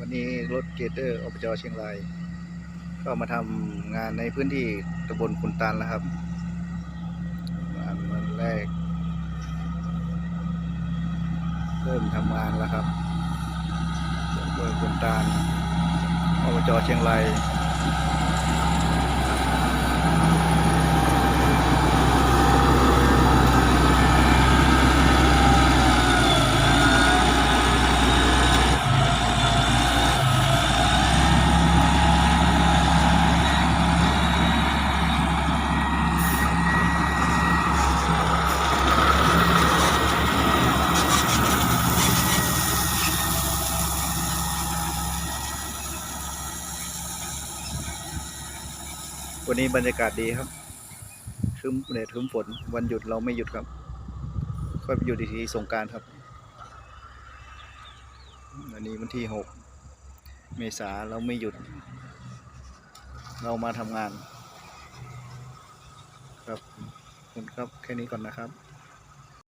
วันนี้รถเกเตอร์อบจเชียงราย ก็มาทำงานในพื้นที่ตำบลคุณตาลแล้วครับงานวันแรก เริ่มทำงานแล้วครับตำบลคุณตาลอบจเชียงราย วันนี้บรรยากาศดีครับทึมเนี่ยทึมฝนวันหยุดเราไม่หยุดครับค่อยไปอยู่ดีทีสงการครับวันนี้วันที่หกเมษาเราไม่หยุด เรามาทำงาน ครับคุณครับแค่นี้ก่อนนะครับ